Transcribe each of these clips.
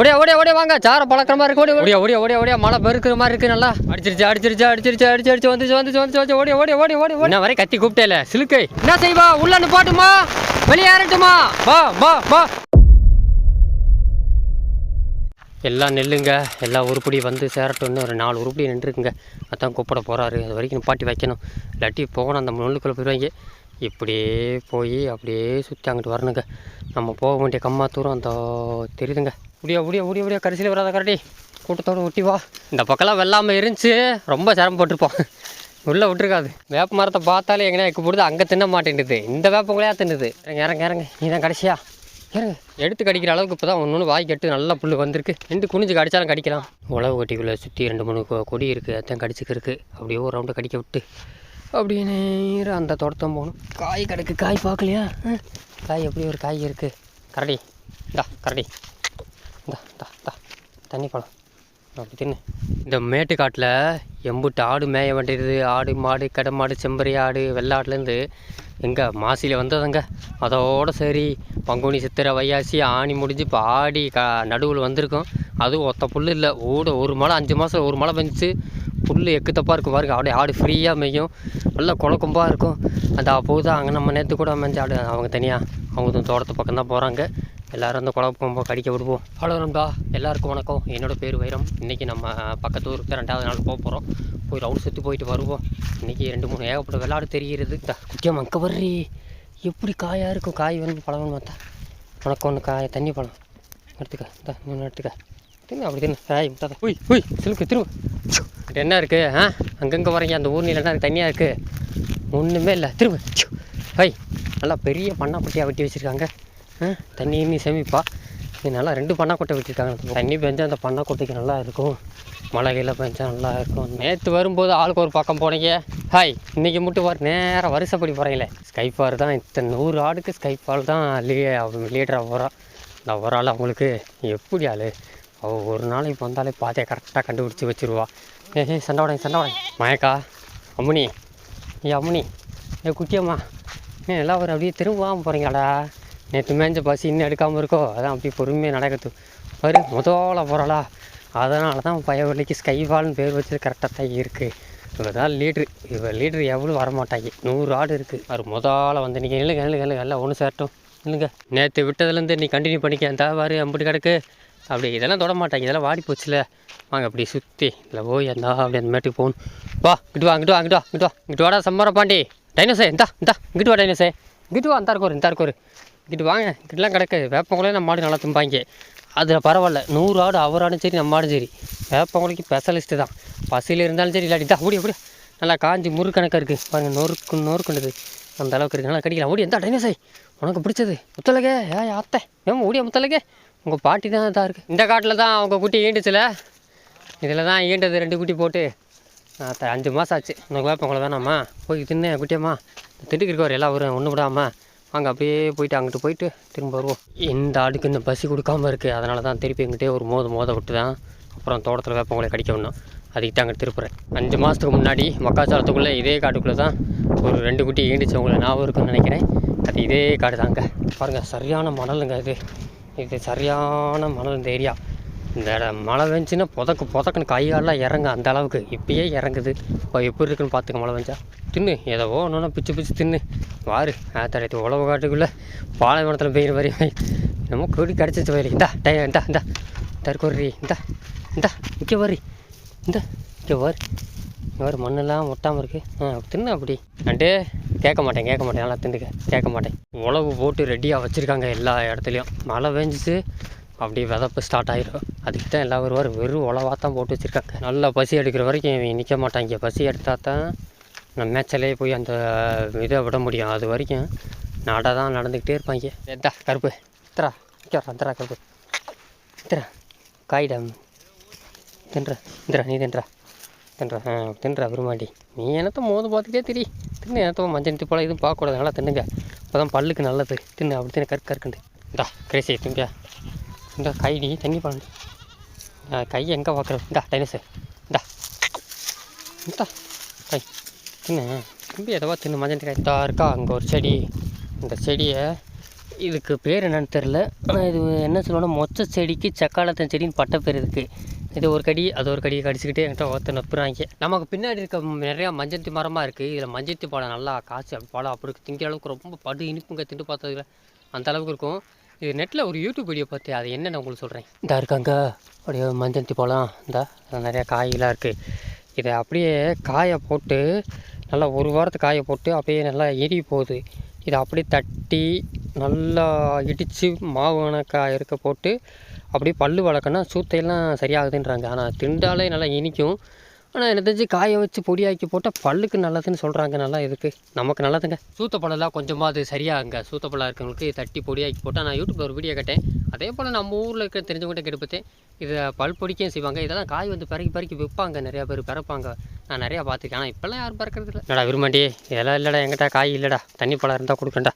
ஓடியா ஓடியா ஓடியா வாங்க. சார பழக்கிற மாதிரி இருக்கு. ஓடியா ஓடியா. ஓடியா ஓடியா மழை பெருக்கிற மாதிரி இருக்கு நல்லா. அடிச்சிருச்சு அடிச்சிருச்சு அடிச்சிருச்சு அடிச்சு அடிச்சு வந்துச்சு வந்துச்சு வந்துச்சு ஓடியா ஓடியா ஓடியா ஓடியா என்ன வரை கத்தி கூப்பிட்டேல சிலுக்கை. என்ன செய்வா? உள்ள போட்டுமா? வெளியே ஏறட்டுமா? வா வா வா. எல்லாம் நெல்லுங்க. எல்லா உருப்படி வந்து சேரட்டும்னு ஒரு நாலு உருப்படி நின்றுருக்குங்க அதான் கூப்பிட போகிறாரு அது வரைக்கும் பாட்டி வைக்கணும். இல்லாட்டி போகணும். அந்த நெல்லுக்குள்ளே போயிடுவாங்க இப்படியே போய் அப்படியே சுற்றி அங்கிட்டு வரணுங்க. நம்ம போக வேண்டிய கம்மா தூரம் அந்த தெரியுதுங்க. முடியா முடியா முடியா முடியா கடைசியில் வராத கரடி. கூட்டத்தோடு ஒட்டி வா. இந்த பக்கம்லாம் வெள்ளாமல் இருந்துச்சு ரொம்ப சிரமப்பட்டிருப்போம் உள்ளே விட்டுருக்காது. வேப்ப மரத்தை பார்த்தாலே எங்கன்னா எக்கு போடுது அங்கே தின்ன மாட்டேன்டுது இந்த வேப்பங்களையா தின்னுது. இறங்க இறங்க இறங்க. நீ தான் கடைசியா. இறங்க. எடுத்து கடிக்கிற அளவுக்கு இப்போ தான் ஒன்று ஒன்று வாய் நல்லா புல் வந்திருக்கு. ரெண்டு குனிஞ்சு கடிச்சாலும் கடிக்கலாம். உழவு கொட்டிக்குள்ளே சுற்றி ரெண்டு மூணு கொடி இருக்குது அதான் கடிச்சுக்கிருக்கு. அப்படியே ஒரு ரவுண்டு கடிக்க விட்டு. அப்படியே நேராக அந்த தோட்டத்தான் போகணும். காய் கிடக்கு. காய் பார்க்கலையா? காய் எப்படி ஒரு காய் இருக்குது கரடி. இந்தா கரடி. இந்தா தா தா தண்ணி பழம் அப்படி தின்னு. இந்த மேட்டுக்காட்டில் எம்புட்டு ஆடு மேய வேண்டியது ஆடு மாடு கடை மாடு செம்பரி ஆடு வெள்ளாட்லேருந்து எங்கே மாசியில் வந்ததுங்க. அதோட சரி பங்குனி சித்திரை வையாசி ஆணி முடிஞ்சு இப்போ ஆடி க நடுவில் வந்திருக்கும். அதுவும் ஒத்த புல் இல்லை. ஓட ஒரு மழை அஞ்சு மாதம் ஒரு மழை பெஞ்சிச்சு. புல் எக்கு தப்பாக இருக்கும் பாருங்க. அப்படியே ஆடு ஃப்ரீயாக மேயும். நல்லா குழக்கம்பாக இருக்கும். அந்த போகுது அங்கே நம்ம நேற்று கூட மேய்ஞ்ச ஆடு அவங்க தனியாக அவங்க தோட்டத்து பக்கம் தான் போகிறாங்க எல்லோரும் அந்த குழப்பம் கடிக்க விடுவோம். ஹலோ நண்பா எல்லாருக்கும் வணக்கம். என்னோடய பேர் வைரம். இன்றைக்கி நம்ம பக்கத்து ஊருக்கு ரெண்டாவது நாள் போக போகிறோம் போய் ரவுண்ட் சுற்றி போயிட்டு வருவோம். இன்றைக்கி ரெண்டு மூணு ஏகப்பட்ட விளாடு தெரிகிறது. இந்த குட்டியம் அங்கே வர்றி. எப்படி காயாக இருக்கும்? காய் வந்து பழம்னு பார்த்தா. உனக்கு ஒன்று காய் தண்ணி பழம். எடுத்துக்க. இந்த மூணு எடுத்துக்க. தின்னு அப்படி தின்னு காய் முட்டாத உய் உய் சிலுக்கு திரும்ப. என்ன இருக்குது ஆ? அங்கங்கே வரீங்க அந்த ஊர் நீல என்ன தண்ணியாக இருக்குது ஒன்றுமே இல்லை. திரும்ப. ச்சோ, ஹை. நல்லா பெரிய பண்ணாப்பட்டியாக வெட்டி வச்சுருக்காங்க. தண்ணி நீ சேமிப்பா. இது நல்லா ரெண்டு பண்ணாக்கொட்டை வெட்டியிருக்காங்க தண்ணி பெஞ்சால் அந்த பண்ணாக்கொட்டைக்கு நல்லா இருக்கும். மழை கீழே பெஞ்சால் நல்லா இருக்கும். நேற்று வரும்போது ஆளுக்கு ஒரு பக்கம் போனீங்க. ஹாய் இன்றைக்கி மட்டும் வர நேராக வருஷப்படி போகிறீங்களே ஸ்கைஃபார் தான் இத்தனை நூறு ஆடுக்கு ஸ்கைஃபால் தான் லீ லீடராக போகிறான் இந்த ஒரு ஆள் அவங்களுக்கு எப்படி ஆள்? அவள் ஒரு நாளைக்கு வந்தாலே பாதையை கரெக்டாக கண்டுபிடிச்சி வச்சிருவா. ஏ ஏ சண்டை உடைங்க சண்டை உடைங்க மயக்கா? அம்முனி ஏ அம்முனி ஏ குட்டியம்மா. ஏன் எல்லாம் ஒரு அப்படியே திரும்பாமல் போகிறீங்களாடா நேற்று மேஞ்ச பசி இன்னும் எடுக்காமல் இருக்கோ? அதான் அப்படி பொறுமையாக நடக்குது பாரு முதல்ல போகிறாளா அதனால தான் பயவலிக்கு ஸ்கைவால்னு பேர் வச்சது கரெக்டாக தான் இருக்குது இவ தான் லீட்ரு இவள் லீட்ரு எவ்வளோ வரமாட்டாங்க. நூறு ஆடு இருக்குது அவர் முதல்ல வந்து நீங்கள் இல்லைங்க இல்லைங்க இல்லைங்க எல்லாம் ஒன்று சேரட்டும். இல்லைங்க நேற்று விட்டதுலேருந்து நீ கண்டினியூ பண்ணிக்க. இந்த வாரு அம்பிட்டு கிடக்கு. அப்படி இதெல்லாம் தொட மாட்டாங்க. இதெல்லாம் வாடி போச்சுல. வாங்க அப்படி சுற்றி இல்லை போய் எந்தா அப்படி அந்த மேட்டுக்கு போகணும். வா இங்கிட்டு வா இங்கிட்டு வா இங்கிட்டு வா இங்கிட்டு வா. இங்கிட்டு வாடா சம்மர பாண்டி. டைனோசே இந்தா இந்தா. இங்கிட்டு வா டைனோசே இங்கிட்டு வா அந்த இருக்கோரு இந்த இருக்கோரு. இங்கிட்டு வாங்க. இங்கிட்டலாம் கிடக்கு. வேப்பங்குளே நம்ம மாடு நல்லா தும்பாங்க. அதில் பரவாயில்ல. நூறு ஆடு அவர் ஆடும் சரி நம்ம ஆடும் சரி. வேப்பங்குழைக்கு ஸ்பெஷலிஸ்ட்டு தான். பசியில் இருந்தாலும் சரி இல்லாட்டி தான் ஓடி ஓடி. நல்லா காஞ்சி முறுக்கணக்காக இருக்குது பாருங்கள் நொறுக்கு நொறுக்குண்டது அந்த அளவுக்கு இருக்குது நல்லா கடிக்கலாம். ஓடி எந்த டைனோசே உனக்கு பிடிச்சது. முத்தலகே ஏ அத்தை ஏன் ஓடியா முத்தலகே உங்கள் பாட்டி தான் இதாக இருக்குது இந்த காட்டில் தான் அவங்க குட்டி ஈண்டுச்சில்ல இதில் தான் ஈண்டது ரெண்டு குட்டி போட்டு. அஞ்சு மாதம் ஆச்சு. இன்னும் வேப்பங்குளை தானம்மா போய் தின்னு குட்டியம்மா. திண்டுக்கு இருக்கவர் எல்லாம் வரும் ஒன்று விடாமல் வாங்க அப்படியே போயிட்டு அங்கிட்டு போயிட்டு திரும்ப வருவோம். இந்த ஆடுக்கு இந்த பசி கொடுக்காம இருக்குது அதனால தான் திருப்பி எங்கிட்டே ஒரு மோத மோத விட்டு தான் அப்புறம் தோட்டத்தில் வேப்பங்களை கடிக்க விடணும் அதுக்கு தான் அங்கே திருப்புறேன். அஞ்சு மாதத்துக்கு முன்னாடி மக்காச்சோளத்துக்குள்ளே இதே காட்டுக்குள்ளே தான் ஒரு ரெண்டு குட்டி ஈண்டுச்சவங்களை ஞாபகம் இருக்குன்னு நினைக்கிறேன். அது இதே காடு தாங்க பாருங்கள் சரியான மணலுங்க இது. இது சரியான மணல் இந்த ஏரியா. இந்த இடம் மழை பெஞ்சுன்னா புதக்கு புதக்குன்னு கையாலாம் இறங்க அந்த அளவுக்கு. இப்பயே இறங்குது. இப்போ எப்படி இருக்குன்னு பார்த்துக்க மழை பெஞ்சா. தின்னு ஏதோ ஒன்று பிச்சு பிச்சு தின்னு. வாரு ஆத்தாடி உழவு காட்டுக்குள்ளே பாலைவனத்தில் பெய்கிற மாதிரி. என்னமோ கொடி கிடச்சிச்சு வயலு இந்தா டை இந்தா இந்தா. தற்கொரி இந்தா இந்தா இங்கே வரி. இந்தா இங்கே வரு. வேறு மண்ணெல்லாம் ஒட்டாமல் இருக்குது ஆ தின்னு அப்படி. அண்டே கேட்க மாட்டேன் கேட்க மாட்டேன். நல்லா திண்டுக்க கேட்க மாட்டேன். உழவு போட்டு ரெடியாக வச்சுருக்காங்க எல்லா இடத்துலையும். மழை பெஞ்சிச்சு. அப்படியே விதப்பு ஸ்டார்ட் ஆகிடும் அதுக்கு தான் எல்லா வருவார். வெறும் உழவாக தான் போட்டு வச்சுருக்காங்க. நல்லா பசி எடுக்கிற வரைக்கும் இவங்க நிற்க மாட்டாங்க. பசி எடுத்தால் தான் நம்ம மேட்சிலே போய் அந்த இதை விட முடியும். அது வரைக்கும் நட தான் நடந்துக்கிட்டே இருப்பாங்க. எதா கருப்பு. இத்தரா நிற்கிறா இத்தரா கருப்பு. இத்தரா காய்டா. தின்றா இந்திரா நீ தின்றா. தின்றா ஆ தின்றா விரும்பாண்டி நீ என்னத்த மோது பார்த்துக்கிட்டே திரி. தின்னு என்னத்தோ மஞ்சள் நித்தி போல எதுவும் பார்க்கக்கூடாது. நல்லா தின்னுங்க. அப்போ தான் பல்லுக்கு நல்லது. தின்னு அப்படி தின்னு கருக்கு கருக்குண்டு இந்தா கிரேசி திம்பியா இந்த கைடி தண்ணி பாருங்க கை எங்கே பார்க்குறது இந்தா டைனஸு இந்தா. இந்தா. கை தின்ன. தம்பி எதவா தின்னு? மஞ்சள் காய் தான் இருக்கா அங்கே ஒரு செடி. இந்த செடியை இதுக்கு பேர் என்னன்னு தெரில ஆனால் இது என்ன சொல்லுவாங்கன்னா மொச்ச செடிக்கு செக்காலத்தன் செடின்னு பட்ட பேர் இருக்குது இது ஒரு கடி அது ஒரு கடியை கடிச்சிக்கிட்டே என்கிட்ட ஒருத்தர் நப்புறாங்க. நமக்கு பின்னாடி இருக்க நிறையா மஞ்சத்தி மரமாக இருக்குது இதில் மஞ்சத்தி பழம் நல்லா காசு பழம் அப்படி திங்கிற அளவுக்கு ரொம்ப படு இனிப்புங்க திண்டு பார்த்ததுல. அந்த அளவுக்கு இருக்கும். இது நெட்டில் ஒரு யூடியூப் வீடியோ பார்த்து அது என்னன்னு உங்களுக்கு சொல்கிறேன் இந்தா இருக்காங்க. அப்படியே மஞ்சந்தி பழம் இந்தா நிறையா காயெல்லாம் இருக்குது இதை அப்படியே காயை போட்டு நல்லா ஒரு வாரத்துக்கு காயை போட்டு அப்படியே நல்லா எரி போகுது. இதை அப்படியே தட்டி நல்லா இடித்து மாவு இருக்க போட்டு அப்படியே பல்லு வளர்க்கணும் சூத்தையெல்லாம் சரியாகுதுன்றாங்க. ஆனால் திண்டாலே நல்லா இனிக்கும். ஆனால் எனக்கு தெரிஞ்சு காய வச்சு பொடியாக்கி போட்டால் பல்லுக்கு நல்லதுன்னு சொல்கிறாங்க நல்லா இதுக்கு நமக்கு நல்லதுங்க. சூத்தப்பழம்லாம் கொஞ்சமாக அது சரியாகுங்க சூத்தப்பழம் இருக்கவங்களுக்கு தட்டி பொடியாக்கி போட்டால் நான் யூடியூப்பில் ஒரு வீடியோ கேட்டேன். அதே போல் நம்ம ஊரில் இருக்க தெரிஞ்சவங்ககிட்ட கெடுப்பத்தேன் இதை பல் பொடிக்கையும் செய்வாங்க. இதெல்லாம் காய் வந்து பறக்கி பறக்கி விற்பாங்க நிறையா பேர் பிறப்பாங்க. நான் நிறையா பார்த்துருக்கேன். ஆனால் இப்போல்லாம் யாரும் பறக்கிறது இல்லை. என்னடா விரும்பாண்டி இதெல்லாம் இல்லைடா. எங்கிட்ட காய் இல்லைடா. தண்ணி பழம் இருந்தால் கொடுக்கண்டா.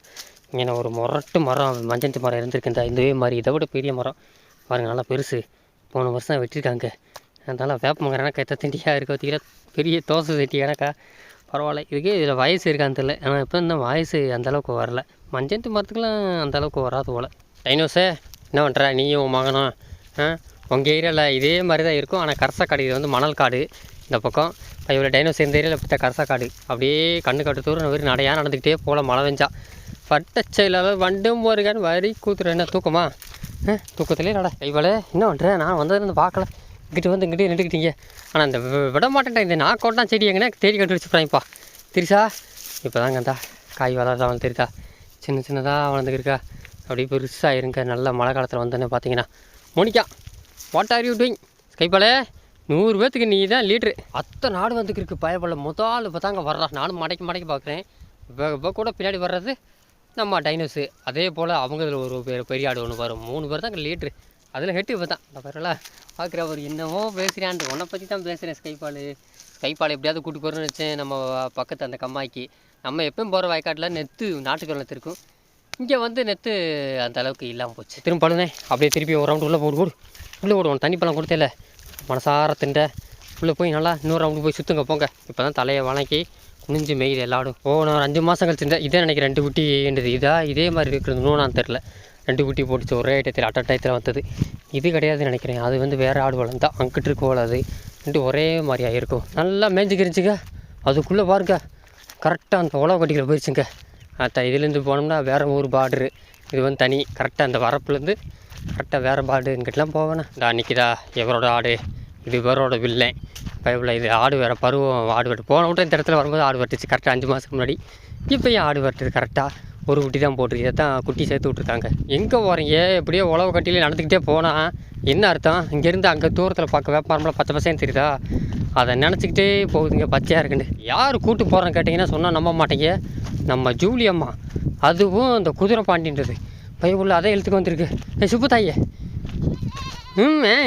இங்கே ஒரு முரட்டு மரம் மஞ்சந்தி மரம் இருந்திருக்குண்டா. இந்த மாதிரி. இதை விட பெரிய மரம். பாருங்கள் நல்லா பெருசு. போன வருஷம் வெட்டியிருக்காங்க அதனால் வேப்ப மரம் கத்த திண்டியாக இருக்க தீர பெரிய தோசை சட்டி எனக்கா பரவாயில்ல. இதுக்கே இதில் வயசு இருக்கான்னு தெரியல. ஆனால் இப்போ இந்த வயசு அந்த அளவுக்கு வரல. மஞ்சத்து மரத்துக்குலாம் அந்த அளவுக்கு வராது போல். டைனோஸே என்ன பண்ணுற நீயும் உன் மகனும் ஆ? உங்கள் ஏரியாவில் இதே மாதிரி தான் இருக்கும். ஆனால் கரசக்காடு இது வந்து மணல் காடு. இந்த பக்கம். இவ்வளோ டைனோஸ் இந்த ஏரியாவில் பார்த்தா கரசக்காடு. அப்படியே கண்ணு கட்டு தூரம் வெறும் நடையாக நடந்துக்கிட்டே போகல மழை பெஞ்சா. பட்டச்சையில் வண்டும் போருக்கான்னு வரி கூத்துற என்ன? தூக்கமா? தூக்கத்துலேயே நட. இவளே என்ன பண்ணுறேன் நான் வந்ததுலேருந்து பார்க்கல. இங்கிட்டு வந்து இங்கிட்டே நின்றுக்கிட்டீங்க. ஆனால் அந்த விட மாட்டேன்டா. இந்த நான் கொண்டான் செடி எங்கன்னா தேடி கண்டுபிடிச்சிப்பா திரிசா இப்போ. தாங்க அந்த காய் வளர்றதா தெரியுதா? சின்ன சின்னதாக வளர்ந்துக்கிருக்கா. அப்படியே பெருசாக இருங்க நல்ல மழை காலத்தில் வந்தோன்னே பார்த்தீங்கன்னா Monica what are you doing ஸ்கைப்பாலே நூறு பேர்த்துக்கு நீ தான் லீட்ரு அத்தை நாடு வந்துக்கிருக்கு. பயப்படல. முதல் இப்போ தாங்க வர்றா. நானும் மடக்கி மடக்கி பார்க்குறேன் இப்போ இப்போ கூட பின்னாடி வர்றது நம்ம டைனோஸு அதே போல் அவங்க இதில் ஒரு பெரிய ஆடு ஒன்று வரும் மூணு பேர் தான் லீட்ரு அதில் ஹெட்டு இப்போ தான் பரவாயில்ல பார்க்குற அவர் என்னவோ பேசுகிறான்ட்டு உன்னை பற்றி தான் பேசுகிறேன் ஸ்கைப்பால் ஸ்கைபால் எப்படியாவது கூட்டு போகிறோன்னு வச்சேன் நம்ம பக்கத்து அந்த கம்மாய்க்கு. நம்ம எப்பயும் போகிற வயக்காட்டில் நெத்து நாட்டுக்கு நெத்து இருக்கும் இங்கே வந்து நெத்து அந்த அளவுக்கு இல்லாமல் போச்சு. திரும்ப பழுனே அப்படியே திருப்பி ஒரு ரவுண்டு உள்ளே போடு போடு. உள்ளே போடுவோம் தண்ணி பழம் கொடுத்தேல. மனசார திண்ட. உள்ளே போய் நல்லா இன்னொரு ரவுண்டு போய் சுற்றுங்க போங்க. இப்போ தான் தலையை வணக்கி குனிஞ்சு மெயில் எல்லாடும். ஓ நான் ஒரு அஞ்சு மாதம் கழிச்சிருந்தேன் இதே நினைக்கிறேன் ரெண்டு குட்டி குட்டின்றது இதாக இதே மாதிரி இருக்கிறது. நான் தெரில ரெண்டு குட்டி போட்டுச்சு ஒரே டயத்தில் அட்ட டயத்தில் வந்தது. இது கிடையாதுன்னு நினைக்கிறேன். அது வந்து வேறு ஆடு வளர்ந்தா அங்கிட்டு இருக்கோல அது. ரெண்டு ஒரே மாதிரியாக இருக்கும். நல்லா மேய்ஞ்சிக்கிருச்சுங்க அதுக்குள்ளே பாருங்க. கரெக்டாக அந்த உழவு கட்டிக்கில் போயிடுச்சுங்க அத்த இதுலேருந்து போனோம்னா வேறு ஊர் பார்டரு இது வந்து தனி. கரெக்டாக அந்த வரப்புலேருந்து கரெக்டாக வேறு பார்டு இங்கிட்டலாம் போவேண்ணா இந்த நிற்கிதா எவரோட ஆடு. இது இவரோட வில்லேன் பைபிள் இது ஆடு வேறு பருவம். ஆடு வெட்டு போன விட்டு இந்த இடத்துல வரும்போது ஆடு வெட்டுச்சு. கரெக்டாக அஞ்சு மாதத்துக்கு முன்னாடி. இப்போ ஏன் ஆடு வெட்டுது கரெக்டாக ஒரு குட்டி தான் போட்டிருக்கு தான் குட்டி சேர்த்து விட்ருக்காங்க எங்கே போகிறீங்க எப்படியோ உழவு கட்டியில் நடந்துக்கிட்டே போனால் என்ன அர்த்தம்? இங்கேருந்து அங்கே தூரத்தில் பார்க்க வேப்பாரமெல்லாம் பச்சை பசேன்னு தெரியுதா? அதை நினச்சிக்கிட்டே போகுதுங்க பச்சையாக இருக்குன்னு. யார் கூட்டு போகிறேன்னு கேட்டிங்கன்னா சொன்னால் நம்ப மாட்டேங்க. நம்ம ஜூலி அம்மா. அதுவும் இந்த குதிரை பாண்டின்றது. பையன் அதை எழுத்துக்கு வந்திருக்கு. ஏ சுப்பு தாயே. ம் ஏ,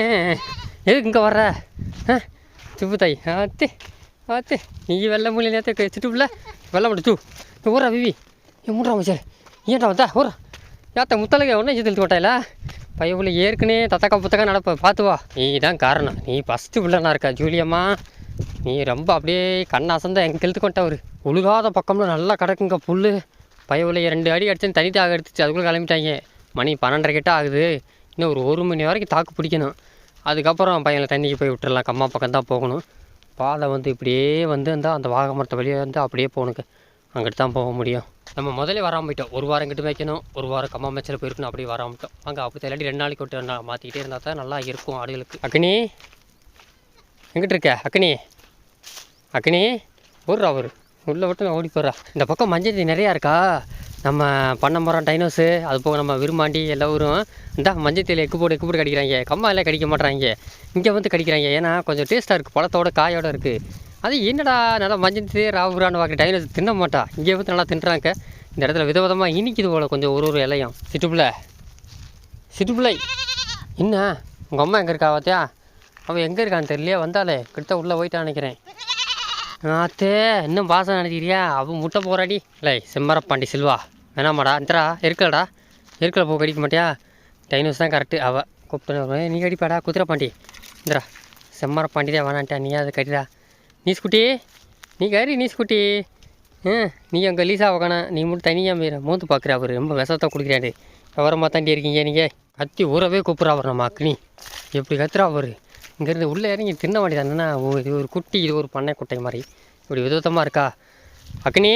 எதுக்கு இங்கே வர்ற? ஆ சுப்பு தாய். ஆத்தே ஆத்தே. நீ வெள்ளை மூலி நேற்று சிட்டுப்புல வெள்ளை மட்டும் தூ. ஊரா விவி. ஏ மூன்றா மச்சார் ஏன்டா வந்தா? ஊரா. யாத்த முத்தலக ஒன்றும் இழுத்து விட்டாயில பையன் ஏற்கனவே தத்தக்கா புத்தக்கா நடப்ப பார்த்து வா. நீ தான் காரணம். நீ ஃபஸ்ட்டு பிள்ளைனா இருக்கா ஜூலியம்மா. நீ ரொம்ப அப்படியே கண் அசந்தா எங்கே கொண்டா அவர் உழுகாத பக்கம்ல நல்லா கிடக்குங்க புல் பையபுள்ள ரெண்டு அடி அடிச்சு தனி தாக எடுத்துச்சு அதுக்குள்ளே கிளம்பிட்டாங்க. மணி பன்னெண்டரை கிட்ட ஆகுது. இன்னும் ஒரு ஒரு மணி வரைக்கும் தாக்கு பிடிக்கணும். அதுக்கப்புறம் பையனை தண்ணிக்கு போய் விட்டுறலாம். கம்மா பக்கம் தான் போகணும். பாதை வந்து இப்படியே வந்து இருந்தால் அந்த வாகமரத்தை வழியாக இருந்தால் வந்து அப்படியே போகணுங்க. அங்கிட்டு தான் போக முடியும். நம்ம முதல்ல வராமல் போயிட்டோம். ஒரு வாரம் கிட்ட வைக்கணும். ஒரு வாரம் கம்மா மேட்சில் போயிருக்கணும். அப்படி வராமட்டோம் அங்கே அப்படி இல்லாட்டி ரெண்டு நாளைக்கு விட்டு நான் மாற்றிக்கிட்டே இருந்தால் தான் நல்லா இருக்கும் ஆடுகளுக்கு. அக்னி எங்கிட்டு இருக்க? அக்னி அக்னி ஊர்ரா அவர். உள்ளே விட்டு நான் ஓடி போடுறா இந்த பக்கம் மஞ்சள் நிறையா இருக்கா? நம்ம பண்ண மரம் டைனோஸு அது போக நம்ம விரும்பாண்டி எல்லோரும் இந்த மஞ்சள் எக்கு போட்டு எக்கு போட்டு கடிக்கிறாங்க. கம்மா எல்லாம் கடிக்க மாட்றாங்க. இங்கே வந்து கடிக்கிறாங்க. ஏன்னா கொஞ்சம் டேஸ்ட்டாக இருக்குது பழத்தோட காயோட இருக்குது அது என்னடா நல்லா மஞ்சள் ராவுரான்னு பார்க்க டைனோஸ் தின்ன மாட்டா. இங்கே வந்து நல்லா தின்றாங்க. இந்த இடத்துல விதவிதமாக இனிக்குது போல கொஞ்சம் ஒரு ஒரு இலையும். சிட்டுப்பிள்ளை. சிட்டுப்பிள்ளை. என்ன? உங்கள் அம்மா எங்கே இருக்கா பார்த்தியா அவன் எங்கே இருக்கான்னு தெரியலையே வந்தாலே கிட்ட உள்ளே போயிட்டான்னு நினைக்கிறேன். ஆத்தே இன்னும் பாசம் நினைக்கிறியா? அவன் முட்டை போகிறாடி இல்லை செம்மரப்பாண்டி செல்வா. வேணாமாடா. இந்தரா இருக்கலடா. இருக்கல போ கடிக்க மாட்டியா? டைனோஸ் தான் கரெக்டு அவள் கூப்பிட்டு நீ கடிப்பாடா குதிரை பாண்டி இந்தரா செம்மரப்பாண்டி தான் வேணான்ட்டா. நீ அதை கட்டிடா நீ ஸ்குட்டி நீ கறி நீ ஸ்குட்டி ம் நீ அங்கே லீஸாக உக்கான நீ மட்டும் தனியாக மீற மூத்து பார்க்குற அவர். ரொம்ப விஷத்தை கொடுக்குறாரு. விவரமாக தாண்டி இருக்கீங்க நீங்கள் கத்தி ஊறவே கூப்பிட்றா அவர் நம்ம அக்னி. எப்படி கத்துறா அவர்? இங்கேருந்து உள்ளே இறங்கி தின்ன வேண்டியதானே இது ஒரு குட்டி இது ஒரு பண்ணை குட்டை மாதிரி. இப்படி விதவிதமாக இருக்கா? அக்னி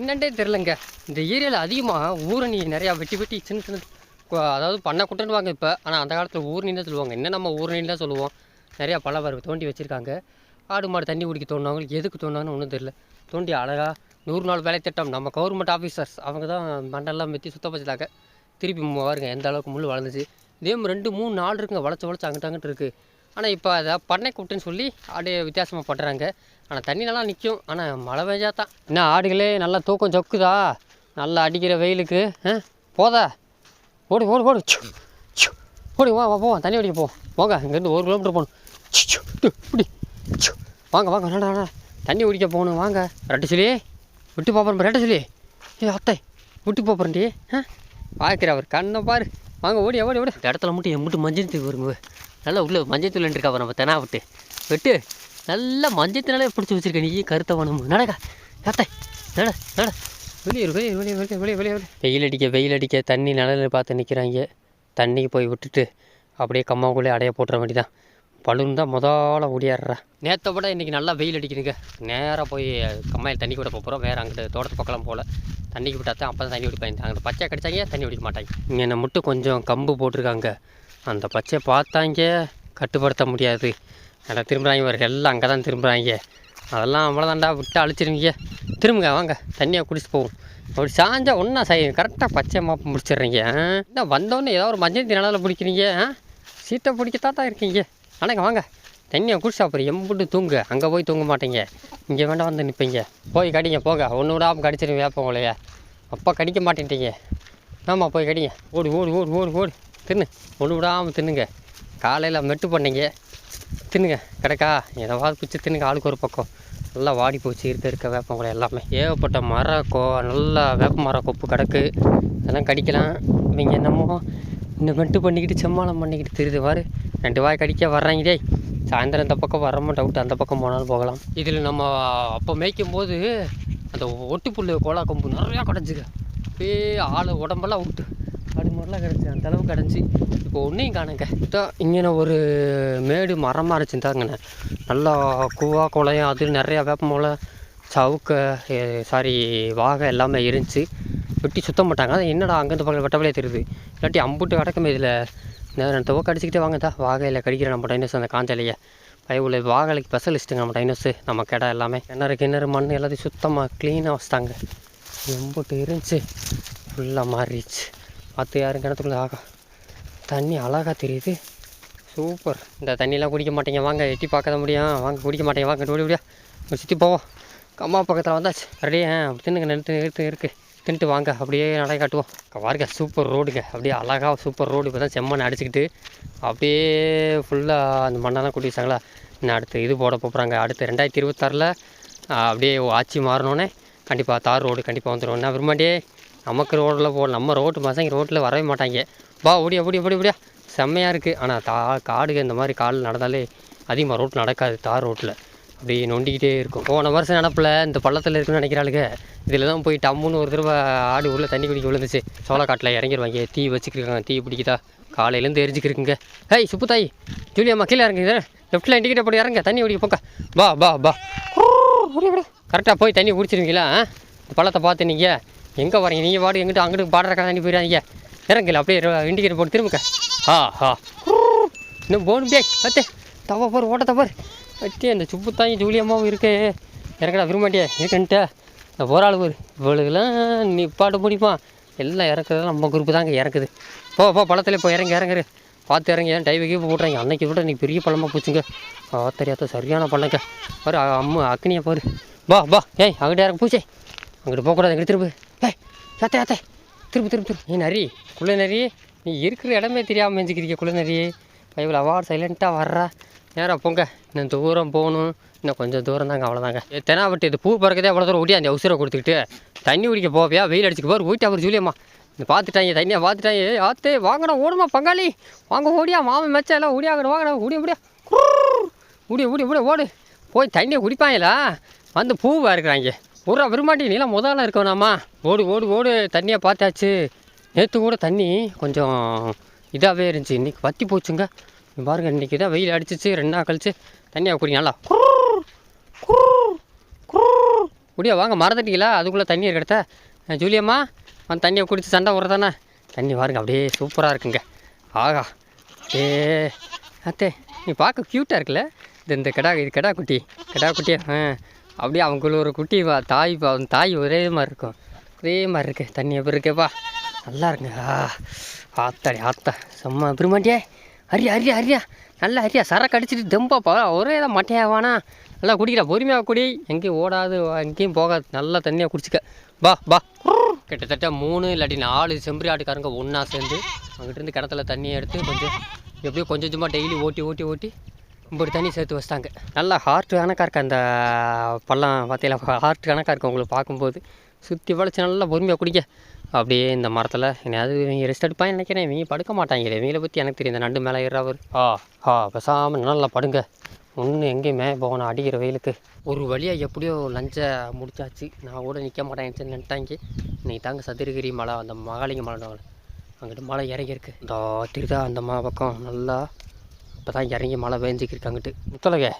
என்னண்டே தெரிலங்க இந்த ஏரியாவில் அதிகமாக ஊரணி நிறையா வெட்டி வெட்டி சின்ன சின்ன அதாவது பண்ணை குட்டைன்னு வாங்க இப்போ. ஆனால் அந்த காலத்தில் ஊரணின்னு தான் சொல்லுவாங்க. என்ன நம்ம ஊரணின்னு தான் சொல்லுவோம். நிறையா பல தோண்டி வச்சுருக்காங்க. ஆடு மாடு தண்ணி குடிக்க தோணுனவங்களுக்கு எதுக்கு தோணுனாங்கன்னு ஒன்றும் தெரியல. தோண்டி அழகாக நூறு நாள் வேலை திட்டம். நம்ம கவர்மெண்ட் ஆஃபீஸர்ஸ் அவங்க தான் மண்டெல்லாம் மெத்தி சுத்தம் வச்சுட்டாங்க திருப்பி பாருங்க எந்த அளவுக்கு முள் வளர்ந்துச்சு. இதே ரெண்டு மூணு நாள் இருக்குங்க வளைச்சு வளைச்சு அங்கிட்ட அங்கிட்டு இருக்குது ஆனால் இப்போ அதை பண்ணை கூப்பிட்டுன்னு சொல்லி அப்படியே வித்தியாசமாக பண்ணுறாங்க ஆனால் தண்ணி நல்லா நிற்கும் ஆனால் மழை பெஞ்சா தான். என்ன ஆடுகளே நல்லா தூக்கம் சொக்குதா? நல்லா அடிக்கிற வெயிலுக்கு போதா? ஓடு ஓடு ஓடு. ச்சு, ச்சு. ஓடி வா வா போவோம். தண்ணி அடிக்க போவோம். போங்க இங்கேருந்து ஒரு கிலோமீட்டர் போகணும். இப்படி வாங்க வாங்க வேண்டாம் வேண்டாம் தண்ணி குடிக்க போகணும். வாங்க. ரெட்டு சொல்லி. விட்டு போகிறேன் ரெட்ட சொல்லி. ஏ அத்தை விட்டு போகிறேன்டி ஆ? பார்க்குற அவர் கண்ணை பாரு. வாங்க ஓடி ஓடி ஓடி. இந்த இடத்துல மட்டும் என் மட்டும் மஞ்சள் தூள் வருங்க. நல்லா உள்ள மஞ்சள் தூள் இருக்கா நம்ம தெனா விட்டு. வெட்டு. நல்லா மஞ்சள் பிடிச்சி வச்சிருக்க நீ கருத்தவனம் நடக்கா. அத்தை நட நட. வெளியே வெளியே வெளியே வெளியே வெளியே வெளியே வெளியே. வெயில் அடிக்க வெயில் அடிக்க தண்ணி நிழல் பார்த்து நிற்கிறாங்க. தண்ணிக்கு போய் விட்டுட்டு அப்படியே கம்மாவுக்குள்ளே அடைய போட்டுற வேண்டிதான். பலூன் தான் முதல்ல ஓடியாடுறா நேற்றை விட இன்றைக்கி நல்லா வெயில் அடிக்குதுங்க. நேராக போய் கம்மாயில் தண்ணி கூட போகிறோம் வேறு அங்கிட்டு தோட்டத்து பக்கம் போகல. தண்ணிக்கு விட்டா தான் அப்போ தான் தண்ணி குடிப்பாங்க அங்கே பச்சை கடிச்சாங்க தண்ணி குடிக்க மாட்டாங்க? இங்கே என்ன மட்டும் கொஞ்சம் கம்பு போட்டிருக்காங்க. அந்த பச்சையை பார்த்தாங்க கட்டுப்படுத்த முடியாது. நல்லா திரும்புகிறாங்க ஒரு எல்லாம் அங்கே தான் திரும்புகிறாங்க அதெல்லாம் அவ்வளோதான்டா விட்டு அழிச்சிருவீங்க. திரும்புங்க வாங்க. தண்ணியை குடிச்சிட்டு போவோம். அப்படி சாஞ்சா ஒன்றா செய்ய கரெக்டாக பச்சை மாப்பு முடிச்சிடுறீங்க? என்ன வந்தோடனே ஏதோ ஒரு மஞ்சள் தினால பிடிக்கிறீங்க சீட்டை பிடிக்கத்தான் தான் இருக்கீங்க. அண்ணங்க வாங்க. தண்ணியை குடிச்சா அப்புறம் எம்புட்டு தூங்கு. அங்கே போய் தூங்க மாட்டீங்க. இங்கே வேண்டாம் வந்து நிற்பீங்க போய் கடிங்க போங்க. ஒன்று விடாமல் கடிச்சிருங்க வேப்பம் உங்களைய அப்பா கடிக்க மாட்டேன்ட்டீங்க. ஆமாம் போய் கடிங்க. ஓடு ஓடு ஓடு ஓடு ஓடு. தின்னு. ஒன்று விடாமல் தின்னுங்க. காலையில் மெட்டு பண்ணீங்க. தின்னுங்க. கிடக்கா? ஏதாவது பிடிச்சி தின்னுங்க. ஆளுக்கு ஒரு பக்கம். நல்லா வாடி போச்சு. இருக்க இருக்க வேப்பங்களை எல்லாமே. ஏகப்பட்ட மர கோ நல்லா வேப்ப மர கொப்பு கிடக்கு. இதெல்லாம் கடிக்கலாம். இவங்க என்னமோ இந்த மெட்டு பண்ணிக்கிட்டு செம்மாளம் பண்ணிக்கிட்டு தெரியுது பாரு. ரெண்டு வாய் கடிக்க வர்றாங்க டேய். சாயந்தரம் இந்த பக்கம் வரமோ டவுட் அந்த பக்கம் போனாலும் போகலாம். இதில் நம்ம அப்போ மேய்க்கும் போது அந்த ஒட்டுப்புல் கோலா கொம்பு நிறையா கிடச்சிக்க அப்படியே ஆள் உடம்பெல்லாம் விட்டு அது மாதிரிலாம் கிடச்சி அந்த அளவுக்கு கிடச்சி இப்போ ஒன்றையும் காணுங்க. தான் இங்கே ஒரு மேடு மரமாக இருந்துச்சுதாங்கண்ணே நல்லா கூவா குளையும் அது நிறையா வேப்பமூலை சவுக்க சாரி வாகை எல்லாமே இருந்துச்சு வெட்டி சுத்தம் மாட்டாங்க அது என்னடா அங்கேருந்து பக்கம் வெட்டவளே தெரியுது. இல்லாட்டி அம்புட்டு கிடக்குமே இதில். நான் துவக்க அடிச்சுக்கிட்டே வாங்க வாகையில் கடிக்கிற நம்ம டைனோஸ் அந்த காஞ்சலையை பயவுள்ள வாகலைக்கு ஸ்பெஷலிஸ்ட்டுங்க நம்ம டைனோஸு நம்ம கிடா எல்லாமே. கிணறு கிணறு மண் எல்லாத்தையும் சுத்தமாக க்ளீனாக வச்சுட்டாங்க. எம்புட்டு இருந்துச்சு ஃபுல்லாக மாறிடுச்சு. பார்த்து யாரும் கிணத்துக்குள்ள ஆகா. தண்ணி அழகாக தெரியுது. சூப்பர். இந்த தண்ணியெலாம் குடிக்க மாட்டேங்க. வாங்க எட்டி பார்க்க முடியும் வாங்க குடிக்க மாட்டேங்க. வாங்க ஓடி ஓடியா சுற்றி போவோம். அம்மா பக்கத்தில் வந்தாச்சு. ரெடியே அப்படி தின்னுங்க நிறுத்து நிறுத்து இருக்கு. தின்ட்டு வாங்க அப்படியே நடை காட்டுவோம். வாருங்க பாருங்க சூப்பர் ரோடுங்க அப்படியே அழகாக சூப்பர் ரோடு இப்போ தான் செம்மண் அடிச்சுக்கிட்டு அப்படியே ஃபுல்லாக அந்த மண்ணெல்லாம் கூட்டி வச்சாங்களா? இன்னும் அடுத்து இது போட போகிறாங்க அடுத்து ரெண்டாயிரத்தி இருபத்தாறில் அப்படியே ஆட்சி மாறினோன்னே கண்டிப்பாக தார் ரோடு கண்டிப்பாக வந்துடும் என்ன விரும்பாண்டியே நமக்கு ரோட்டில் போ நம்ம ரோட்டு பசங்க ரோட்டில் வரவே மாட்டாங்க. வா ஓடியா ஓடி ஓடி ஓடியா. செம்மையாக இருக்குது ஆனால் தா காடுக இந்த மாதிரி கால் நடந்தாலே அதிகமாக ரோட்டில் நடக்காது தார் ரோட்டில் அப்படி நொண்டிக்கிட்டே இருக்கும். போன வருஷம் நடப்பில் இந்த பள்ளத்தில் இருக்குன்னு நினைக்கிறாளுங்க இதில் தான் போய் டம்முன்னு ஒரு தடவை ஆடு உள்ள தண்ணி குடிக்க விழுந்துச்சு. சோளக்காட்டில் இறங்கிடுவாங்க தீ வச்சுக்கிருக்காங்க. தீ பிடிக்குதா? காலையிலேருந்து எரிஞ்சுக்கிருக்குங்க. ஹேய் சுப்பு தாய் ஜூலியம்மா கீழே இறங்குது லெஃப்ட்டில் இண்டிகேட்டர் போட்டு இறங்க தண்ணி குடிக்க போங்க. பா பா பா கரெக்டாக போய் தண்ணி குடிச்சிருவீங்களா? இந்த பள்ளத்தை பார்த்து நீங்கள் எங்கே வரீங்க? நீங்கள் பாடு எங்கிட்ட அங்கிட்டு பாடுறக்கா தண்ணி போயிடாதீங்க. இறங்கல அப்படியே இண்டிகேட்டர் போட்டு திரும்புங்க. ஆ ஹா இன்னும் போகணும். டேய் அத்தே தவா பாரு ஓட்ட தப்பார் அத்தே அந்த சுப்பு ஜூலியம்மாவும் இருக்கே. இறக்கடா விரும்பாட்டியே இருக்குன்ட்டு. இந்த ஒரு ஆள் பாரு இவளுக்கெல்லாம் நிப்பாட்ட முடிப்பான் எல்லாம் இறக்குறதெல்லாம் நம்ம குரூப்பு தாங்க இறக்குது. போ போ பழத்தில் இப்போ இறங்கி இறங்குரு. பார்த்து இறங்கி ஏன் டைவு கீப்பு போட்டுறாங்க? அன்னைக்கு விட நீ பெரிய பழமாக போச்சுங்க. தெரியாத சரியான பழங்க. பாரு அம்மா அம்மு அக்னியை பாரு. பா பா ஏய் அங்கிட்ட இறங்க பூச்சே. அங்கிட்டு போகக்கூடாது எங்கிட்ட திருப்பு ஏய் யாத்தே யாத்தே திரும்ப திரும்ப திரும்ப. நீ நரி குள்ள நரி நீ இருக்கிற இடமே தெரியாமல் மெஞ்சிக்கிறீங்க குள்ள நரி பைபிள் அவார்டு சைலண்ட்டாக வர்றா. நேராக போங்க. இன்னும் தூரம் போகணும். இன்னும் கொஞ்சம் தூரம் தாங்க அவ்வளோதாங்க தெனாவட்டு இது பூ பறக்கதே அவ்வளோ தூரம் ஓடி அந்த அவசரம் கொடுத்துக்கிட்டு. தண்ணி குடிக்க போவியா? வெயில் அடிச்சுக்கு போர் போயிட்டு அவர் ஜூலியம்மா. இந்த பார்த்துட்டாங்க தண்ணியை பார்த்துட்டாங்க ஏய் ஆத்தே வாங்கடா ஓடுமா பங்காளி. வாங்க ஓடியா மாமன் மெச்சா எல்லாம் ஓடியாங்கடா வாங்கடா ஓடி ஓடியா. ஓடி ஓடி ஓடி ஓடு. போய் தண்ணியை குடிப்பாங்களா? வந்து பூவாக இருக்கிறாங்க ஊரா விரும்பாட்டி நீலாம் முதல்ல இருக்கணும்மா ஓடு ஓடு ஓடு தண்ணியை பார்த்தாச்சு. நேற்று கூட தண்ணி கொஞ்சம் இதாகவே இருந்துச்சு. இன்றைக்கி வத்தி போச்சுங்க. நீ பாருங்க இன்றைக்கி தான் வெயில் அடிச்சிச்சு. ரெண்டு நாள் கழிச்சு தண்ணியாக குடி நல்லா குடியா வாங்க மறந்துட்டீங்களா? அதுக்குள்ளே தண்ணி இருக்கிறத ஜூலியம்மா அந்த தண்ணியை குடித்து சண்டை விட்றதானே தண்ணி பாருங்க அப்படியே சூப்பராக இருக்குங்க. ஆகா ஏ அத்தே நீ பார்க்க க்யூட்டாக இருக்குல்ல? இது இந்த கிடா இது கிடா குட்டி கிடா குட்டியா ஆ அப்படியே அவங்கள ஒரு குட்டி வா தாய் பா- தாய் ஒரே மாதிரி இருக்கும். ஒரே மாதிரி இருக்குது தண்ணி எப்படி இருக்கேப்பா? நல்லா இருக்குங்க ஆத்தாடி ஆத்தா. செம்ம பெருமாட்டியே அரியா அரியா அரியா. நல்லா அரியா. சரக்கு அடிச்சுட்டு தெம்பாப்பா ஒரே தான் மட்டையாவானா நல்லா குடிக்கிறா பொறுமையாக குடி. எங்கேயும் ஓடாது. எங்கேயும் போகாது. நல்லா தண்ணியாக குடிச்சிக்க. பா பா கிட்டத்தட்ட மூணு இல்லாட்டி நாலு செம்பரி ஆட்டுக்காரங்க ஒன்றா சேர்ந்து அங்கிட்டிருந்து கிணத்துல தண்ணியை எடுத்து கொஞ்சம் எப்படியோ கொஞ்சம் கொஞ்சமாக டெய்லி ஓட்டி ஓட்டி ஓட்டி இப்படி தண்ணி சேர்த்து வச்சிட்டாங்க. நல்லா ஹார்ட் கணக்காக இருக்கு அந்த பள்ளம். பார்த்தீங்களா ஹார்ட் கணக்காக இருக்குது உங்களுக்கு பார்க்கும்போது. சுற்றி வளைச்சி நல்லா பொறுமையாக குடிக்க அப்படியே இந்த மரத்தில் என்னையாவது இவங்க ரெஸ்ட் எடுப்பான்னு நினைக்கிறேன். இவங்க படுக்க மாட்டாங்களே. இவங்கள பற்றி எனக்கு தெரியும். இந்த நண்டு மேலே ஏறாவர் ஆ ஆ பேசாமல் நல்லா படுங்க. ஒன்று எங்கேயுமே போகணும். அடிக்கிற வெயிலுக்கு. ஒரு வழியாக எப்படியோ லஞ்சை முடிச்சாச்சு. நான் கூட நிற்க மாட்டேன். நின்ட்டாங்க இன்னைக்கு தாங்க சதுரகிரி மலை. அந்த மகாலிங்க மலை அங்கிட்டு மலை இறங்கியிருக்கு. இந்த திருதா அந்த மா பக்கம். நல்லா இப்போ தான் இறங்கி மழை பெஞ்சிக்கிருக்கு அங்கிட்டு. முத்தலகே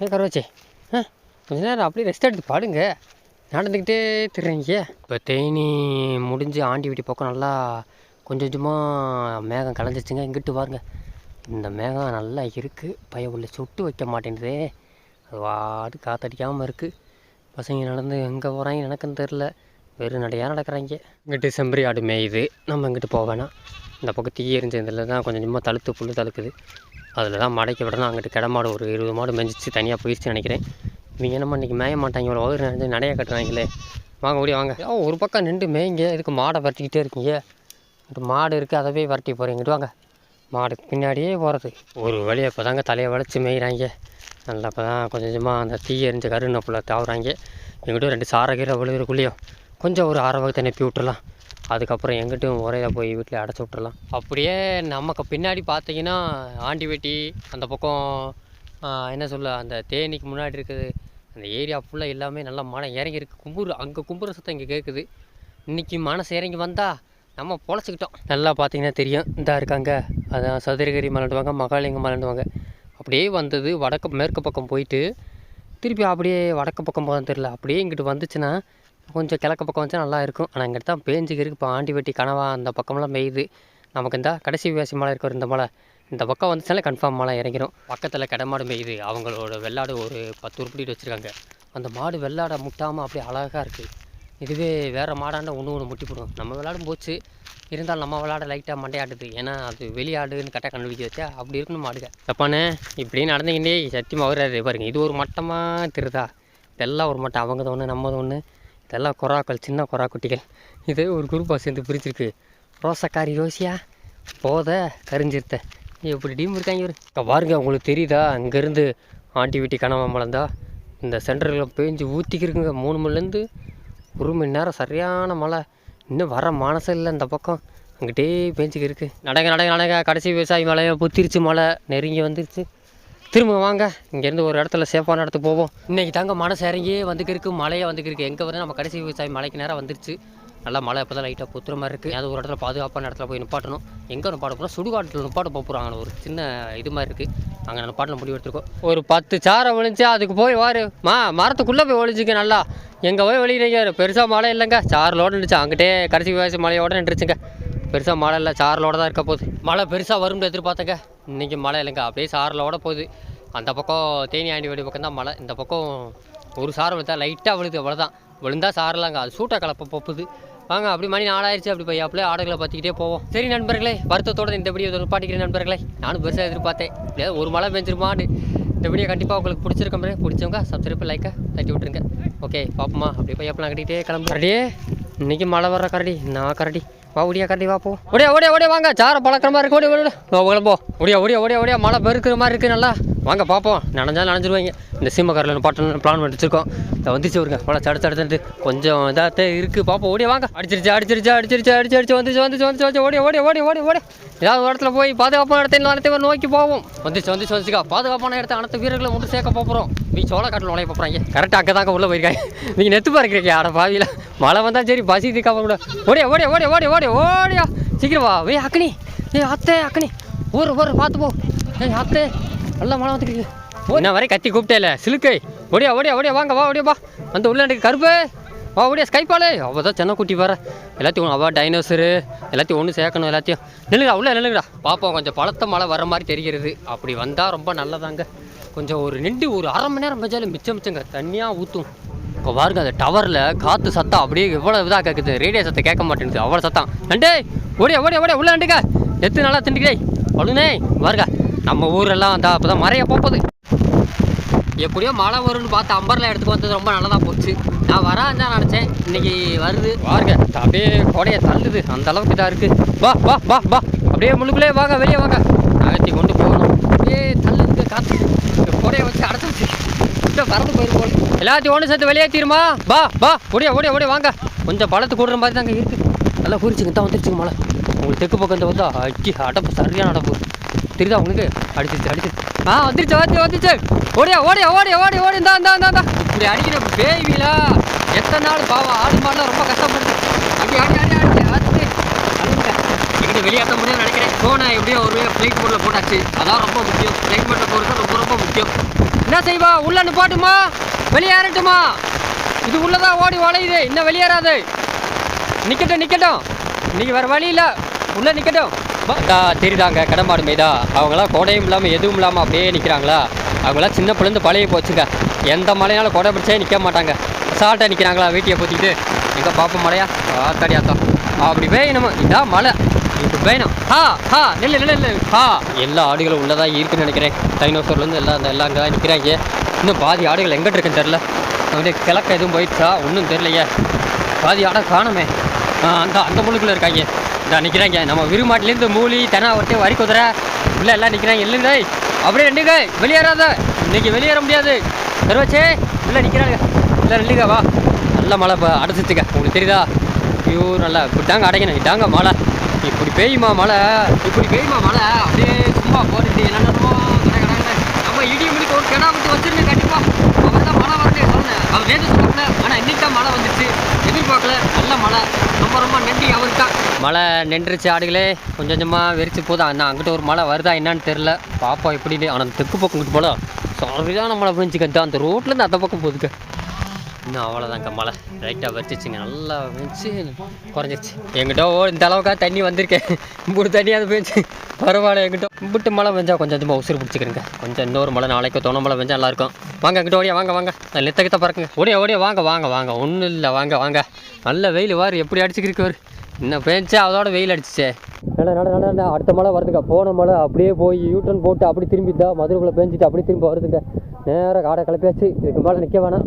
ஏ கருவாச்சே. ஆ கொஞ்ச நேரம் அப்படியே ரெஸ்ட் எடுத்து பாடுங்க. நடந்துக்கிட்டே திருறீங்க இப்போ தேனி முடிஞ்சு ஆண்டி வீட்டு பக்கம் நல்லா கொஞ்சம் கொஞ்சமாக மேகம் கலைஞ்சிச்சுங்க இங்கிட்டு வாருங்க. இந்த மேகம் நல்லா இருக்குது பய உள்ள சுட்டு வைக்க மாட்டேங்குதே அது வாடு காத்தடிக்காமல் இருக்குது பசங்க நடந்து எங்கே போகிறாங்க எனக்குன்னு தெரில வெறும் நடையாக நடக்கிறாங்க. இங்கிட்டு செம்பரி ஆடு மேயுது. நம்ம இங்கிட்டு போக வேணாம். இந்த பக்கம் தீ எரிஞ்சதில் தான் கொஞ்சம் கொஞ்சமாக தழுத்து புல் தழுக்குது. அதில் தான் மடைக்க விடணும். அங்கிட்டு கிடமாடு ஒரு இருபது மாடு மெஞ்சிச்சு. தனியாக போயிடுச்சுன்னு நினைக்கிறேன். இவங்க என்னம்மா இன்றைக்கி மேய மாட்டாங்க இவ்வளோ வகுறு நினைஞ்சு நடையாக கட்டுறாங்களே. வாங்க ஓடி வாங்க. ஓ ஒரு பக்கம் நின்று மேய்ங்க இதுக்கு மாடை விரட்டிக்கிட்டே இருக்கீங்க. மாடு இருக்குது அதவே விரட்டி போகிறீங்க இங்கிட்டு வாங்க. மாடு பின்னாடியே போகிறது ஒரு வழியை இப்போ தாங்க தலையை வளைச்சி மேய்கிறாங்க நல்லா இப்போ தான் கொஞ்சம் கொஞ்சமாக அந்த தீ எரிஞ்ச கருணப்பில் தாவுறாங்க. எங்கிட்டும் ரெண்டு சாரகீரை விழுகிறக்குள்ளேயும் கொஞ்சம் ஒரு அரை வகத்தை நெப்பி விட்டுறலாம். அதுக்கப்புறம் எங்கிட்டும் ஒரேயாக போய் வீட்டில் அடைச்சி விட்டுறலாம். அப்படியே நமக்கு பின்னாடி பார்த்தீங்கன்னா ஆண்டி வெட்டி அந்த பக்கம் என்ன சொல்ல அந்த தேனிக்கு முன்னாடி இருக்குது அந்த ஏரியா ஃபுல்லாக எல்லாமே நல்லா மனம் இறங்கி இருக்குது கும்புறு அங்கே கும்புற சத்தம் இங்கே கேட்குது இன்றைக்கி மனசு இறங்கி வந்தால் நம்ம பொழைச்சிக்கிட்டோம். நல்லா பார்த்தீங்கன்னா தெரியும். இந்தா இருக்காங்க. அதான் சதுரகிரி மலண்டுவாங்க மகாலிங்கம் மலண்டுவாங்க அப்படியே வந்தது வடக்கு மேற்கு பக்கம் போயிட்டு திருப்பி அப்படியே வடக்கு பக்கம் போக தெரில அப்படியே இங்கிட்டு வந்துச்சுன்னா கொஞ்சம் கிழக்கு பக்கம் வச்சா நல்லா இருக்கும். ஆனால் இங்கிட்ட தான் பேஞ்சுக்கு இருக்கு. இப்போ ஆண்டி வெட்டி கனவா அந்த பக்கம்லாம் பெய்யுது நமக்கு இந்த கடைசி விவாசி மலை இருக்கிற இந்த மலை. இந்த பக்கம் வந்துச்சுனாலே கன்ஃபார்ம் மழை இறங்கிடும் பக்கத்தில் கடமாடு மேயுது. அவங்களோட வெள்ளாடு ஒரு பத்து உருப்படிட்டு வச்சுருக்காங்க. அந்த மாடு வெள்ளாடை முட்டாமல் அப்படியே அழகாக இருக்குது இதுவே வேறு மாடாண்ட ஒன்று ஒன்று முட்டி போடும். நம்ம விளாடும் போச்சு. இருந்தாலும் நம்ம விளாட லைட்டாக மண்டையாடுது ஏன்னா அது வெளியாடுன்னு கரெக்டாக கண்டுபிடிக்க வச்சா அப்படி இருக்கணும் மாடுக தப்பானே. இப்படியே நடந்துக்கிட்டே சத்தியமாக வர்றாரு பாருங்க இது ஒரு மட்டமாக திருதா. இதெல்லாம் ஒரு மட்டம். அவங்கது ஒன்று நம்மது ஒன்று இதெல்லாம் கொராக்கள் சின்ன கொரா குட்டிகள் இது ஒரு குரூப்பாக சேர்ந்து பிரிச்சிருக்கு. ரோசக்காரி ரோசியா? போத கரிஞ்சிருத்த எப்படி டீம் இருக்காங்க இவர். இப்போ பாருங்க உங்களுக்கு தெரியுதா? அங்கேருந்து ஆண்டி வீட்டி கனவா மலர்ந்தா இந்த சென்டரில் பேஞ்சு ஊற்றிக்கிருக்குங்க மூணு மணிலேருந்து ஒரு மணி நேரம் சரியான மழை. இன்னும் வர மனசு இல்லை இந்த பக்கம். அங்கிட்டே பேஞ்சுக்கு இருக்குது நடங்க நடங்க நடங்க. கடைசி விவசாயி மலையை புத்திருச்சு மழை. நெருங்கி வந்துருச்சு. திரும்ப வாங்க. இங்கேருந்து ஒரு இடத்துல சேஃபான இடத்துக்கு போவோம். இன்றைக்கி தாங்க மனசு இறங்கியே வந்துக்கிருக்கு மழையே எங்கே வந்து நம்ம கடைசி விவசாயி மலைக்கு நேரம் வந்துருச்சு. நல்லா மழை இப்போ தான் லைட்டாக புத்துற மாதிரி இருக்குது அது ஒரு இடத்துல பாதுகாப்பான இடத்துல போய் நிப்பாட்டணும். எங்கே நிப்பாட போகிறோம் சுடுகாட்டில் நிப்பாட்ட போகிறாங்க ஒரு சின்ன இது மாதிரி இருக்குது அங்கே நிப்பாட்டில் முடிவு எடுத்துருக்கோம். ஒரு பத்து சாரை விழுந்துச்சு அதுக்கு போய் வாரு. மா மரத்துக்குள்ளே போய் ஒழிஞ்சுக்க நல்லா. எங்கே போய் வெளியிறீங்க பெருசாக மழை இல்லைங்க. சாரலோடு நின்றுச்சு. அங்கிட்டே கடைசி வயசு மழையோடு நின்றுச்சுங்க. பெருசாக மழை இல்லை சாரலோட தான் இருக்க போகுது. மழை பெருசாக வரும்னு எதிர்பார்த்தங்க. இன்றைக்கி மழை இல்லைங்க. அப்படியே சாரலோட போகுது. அந்த பக்கம் தேனி ஆண்டி பக்கம் தான் மழை. இந்த பக்கம் ஒரு சாரம் விழுந்தா லைட்டாக விழுது. அவ்வளோதான் விழுந்தா சாரலாங்க. அது சூட்டை கலப்ப போப்புது. வாங்க அப்படி மணி நாலாயிருச்சு அப்படி போய் அப்படியே ஆடுகளை பார்த்துக்கிட்டே போவோம். சரி நண்பர்களே வருத்தத்தோட இந்த வீடியோ பாட்டிக்கிறேன் நண்பர்களே. நானும் பெருசாக எதிர்பார்த்தேன். எப்படியாவது ஒரு மழை பெஞ்சிருமான்னு. இந்த வீடியோ கண்டிப்பாக உங்களுக்கு பிடிச்சிருக்கோம் பிடிச்சவங்க சப்ஸ்கிரைப் லைக்கை தட்டி விட்டுருங்க. ஓகே பாப்போமா. அப்படியே போய் அப்பலாம் கட்டிக்கிட்டே கிளம்பு கரடியே இன்னைக்கு மழை வர்ற கரடி நான் கரடி. ஒடியா கண்டி வா போ. ஒடியா ஒடியா ஒடியா வாங்க. சார பழக்கிற மாதிரி இருக்கு. ஓடி ஓடி கிளம்போ ஒடியா ஒடியா ஒடியா ஒடியா மழை பெருக்கிற மாதிரி இருக்குது நல்லா. வாங்க பார்ப்போம் நனைஞ்சா நனைஞ்சிருவாங்க. இந்த சீமக்காரில் பாட்டு பிளான் பண்ணி வச்சிருக்கோம். இதை வந்துச்சு வருங்க மழை தடுத்து தடுத்துட்டு கொஞ்சம் இதாகத்தே இருக்குது பார்ப்போம் ஓடிய வாங்க. அடிச்சிருச்சு அடிச்சிருச்சு அடிச்சிருச்சு அடிச்சு அடிச்சு வந்துச்சு வந்துச்சு வந்துச்சு வந்துச்சு ஓடி ஓடி ஓடி ஓடி ஓடி. ஏதாவது ஒரு இடத்துல போய் பாதுகாப்பான இடத்துல அனைத்து நோக்கி போவோம். வந்துச்சு வந்துச்சு வந்துச்சுக்கா பாதுகாப்பான இடத்த அனைத்து வீரர்களை மட்டும் சேர்க்க போகிறோம் நீ சோளக்காட்டில் உழைய போகிறாங்க கரெக்டாக அங்கே தாங்க உள்ளே போயிருக்காங்க. நீங்கள் நெத்து பார்க்குறீங்க. ஆட பாவியில் மழை வந்தால் சரி பசி தீக்காம கூட ஓடியா ஓடியா ஓடி ஓடி ஓடி ஓடியா. சீக்கிரம் வா. வே அக்கனி ஏ அத்தே அக்கனி ஊர் ஊர் பார்த்து போ. ஏய் அத்தே நல்லா மழை வந்துருக்கு என்ன வரை கத்தி கூப்பிட்டேல சிலுக்கை. ஓடியா ஓடியா ஓடியா வாங்க வா ஓடியா வா. அந்த உள்ள எனக்கு கருப்பு. வா ஓடியா ஸ்கைப்பாலே அவள் தான் சென்னை குட்டி வர. எல்லாத்தையும் அவள் டைனோசரு எல்லாத்தையும் ஒன்று சேர்க்கணும் எல்லாத்தையும். நில்லுடா உள்ளே நில்லுங்கடா. பார்ப்போம் கொஞ்சம் பழத்த மழை வர மாதிரி தெரிகிறது. அப்படி வந்தால் ரொம்ப நல்லதாங்க. கொஞ்சம் ஒரு நின்று ஒரு அரை மணி நேரம் வச்சாலும் மிச்சம் மிச்சங்க. தண்ணியாக ஊற்றும் இப்போ பாருங்க அந்த டவரில் காற்று சத்தம். அப்படியே எவ்வளோ இதாக கேட்குது ரேடியோ சத்தம் கேட்க மாட்டேங்குது. அவ்வளோ சத்தம். நண்டே ஓடியா ஓடியா ஓடியா உள்ள நண்டுங்க எத்து நல்லா திண்டுக்கே அழுனே பாருங்க. நம்ம ஊரெல்லாம் அந்த அப்போ தான் மறைய போகுது. எப்படியோ மழை வரும்னு பார்த்து அம்பரில் எடுத்துக்கு வந்தது ரொம்ப நல்லதாக போச்சு. நான் வரான்னு தான் நினச்சேன். இன்னைக்கு வருது. பாருங்க அப்படியே கோடையை தள்ளுது. அந்த அளவுக்கு இதாக இருக்குது வா வா வா வா. அப்படியே முழுக்குள்ளே வாங்க வெளியே வாங்க. நகர்த்தி கொண்டு போகணும். அப்படியே தள்ளுது காற்று கொடையை கோடையை வச்சு அடைச்சி வச்சு கிட்ட பறந்து போயிரு போல எல்லாத்தையும் ஒன்று சேர்த்து வெளியேற்றிருமா வா வா. ஓடியா ஓடியா ஓடியா. வாங்க. கொஞ்சம் பழத்து கூடுற மாதிரி தாங்க இருக்குது நல்லா குறிச்சிங்க தான் வந்துருச்சுங்க மழை. உங்களுக்கு தெற்கு பக்கம் இந்த வந்தா அக்கி அடப்பு சரியான அடப்பு தெரியுதா உங்களுக்கு அடிச்சிருச்சு அடிச்சிருச்சு. ஆ வந்துருச்சு வந்து வந்துருச்சு. ஓடியா ஓடியா ஓடியா ஓடி ஓடி இந்தா இந்தா இந்தா இப்படி அடிக்கிற பேய்வில எத்தனை நாள் பாவம் ஆடு மாடுலாம் ரொம்ப கஷ்டப்படுது அப்படி அடி அடி அடி அடி எங்கிட்ட வெளியாட்ட முடியும்னு நினைக்கிறேன். ஃபோனை எப்படியோ ஒரு ஃப்ளைட் போர்டில் போட்டாச்சு. அதான் ரொம்ப முக்கியம். ஃப்ளைட் மோட்டில் போகிறது ரொம்ப ரொம்ப முக்கியம். என்ன செய்வா? உள்ள நிப்பாட்டுமா? வெளியேறட்டுமா இது உள்ளதான் ஓடி ஓடையுது இன்னும் வெளியேறாது. நிற்கட்டும் நிற்கட்டும் இன்றைக்கி வேறு வழி இல்லை. உள்ளே நிற்கட்டும் அக்கா தெரியுதாங்க கடமாடு மேய்தா அவங்களாம் கொடையும் இல்லாமல் எதுவும் இல்லாமல் அப்படியே நிற்கிறாங்களா அவங்களாம் சின்ன பிள்ளைந்து பழைய போச்சுங்க. எந்த மழையாலும் கொடை பிடிச்சே நிற்க மாட்டாங்க. சால்ட்டாக நிற்கிறாங்களா வீட்டியை பூத்திக்கிட்டு? எங்கே பார்ப்போம் மழையா ஆத்தாடியாத்தா அப்படி வேணும் இதான் மழை இப்படி வேணும். ஹா ஹா இல்லை இல்லை இல்லை ஹா. எல்லா ஆடுகளும் உள்ளதா இருக்குன்னு நினைக்கிறேன். டைனோசர்லேருந்து எல்லாம் அந்த எல்லாம் அங்கே நிற்கிறாங்க இன்னும் பாதி ஆடுகள் எங்கிட்ட இருக்குன்னு தெரில அப்படியே கிழக்க எதுவும் போயிடுச்சா? ஒன்றும் தெரிலையே பாதி ஆடை காணுமே. ஆ, அந்த அந்த முழுக்குள்ள இருக்காங்க. இந்த நிற்கிறாங்க நம்ம விருமாட்டிலேருந்து மூலி தெனா தெனாவட்டு வரி குதிரை உள்ளே எல்லாம் நிற்கிறாங்க இல்லைங்க அப்படியே ரெண்டுங்க வெளியேறாத. இன்னைக்கு வெளியேற முடியாது. தருவச்சே உள்ளே நிற்கிறாங்க இல்லை ரெண்டுங்க வா. நல்ல மழை இப்போ அடைச்சிச்சுங்க உங்களுக்கு தெரியுதா? ஐயோ நல்லா இப்படி தாங்க அடைக்கணும். இதாங்க மழை. இப்படி பெய்யுமா மழை? இப்படி பெய்யுமா மழை? அப்படியே சும்மா போட்டுட்டு என்னென்னமோ நம்ம இடி முடிக்க ஒரு கிடா விட்டு வச்சிருந்தேன் கண்டிப்பாக அவர் தான் மழை வரதே சொன்னேன் அவர் நேற்று சொல்லல ஆனால் இன்னைக்கு தான் மழை வந்துச்சு. எதிர்பார்க்கல நல்ல மழை. ரொம்ப ரொம்ப நன்றி அவருக்கு. தான் மழை நின்றுச்சு ஆடுகளே. கொஞ்சம் கொஞ்சமாக வெறிச்சு போதும் அண்ணா அங்கிட்ட ஒரு மழை வருதா என்னன்னு தெரில பாப்பா எப்படின்னு ஆனால் அந்த தெற்கு பக்கம் கிட்ட போல சரியான மழை புரிஞ்சுக்கிட்டு அந்த ரோட்லேருந்து அந்த பக்கம் போகுதுக்கு. இன்னும் அவ்வளோதாங்க மழை. லைட்டாக வச்சுச்சுங்க. நல்லா வச்சு குறைஞ்சிருச்சு. எங்கிட்ட ஓ இந்த அளவுக்காக தண்ணி வந்திருக்கேன் இம்புட்டு தண்ணியாக போயிடுச்சு பெஞ்சு பரவாயில்ல எங்கிட்ட. இம்புட்டு மழை பெஞ்சா கொஞ்சம் கொஞ்சமாக உசுறு பிடிச்சிக்கிறேங்க. கொஞ்சம் இன்னொரு மழை நாளைக்கு தோண மழை பெஞ்சா நல்லாயிருக்கும். வாங்க எங்கிட்ட ஓடியா வாங்க வாங்க. நெத்த கிட்ட பறக்குங்க. ஓடியா ஓடியா வாங்க வாங்க வாங்க. ஒன்றும் இல்லை வாங்க வாங்க. நல்ல வெயில் வார். எப்படி அடிச்சுக்கிருக்கு வாரு இன்னும் பேஞ்சா அதோட வெயில் அடிச்சிச்சே. நல்லா நல்லா நல்லா அடுத்த மழை வருதுங்க. போன மழை அப்படியே போய் யூட்டன் போட்டு அப்படி தான் மதுரைக்குள்ளே பேஞ்சிட்டு அப்படி திரும்ப வருதுங்க. நேராக காடை கிளப்பியாச்சு. இதுக்கு மேலே நிற்க வேணாம்.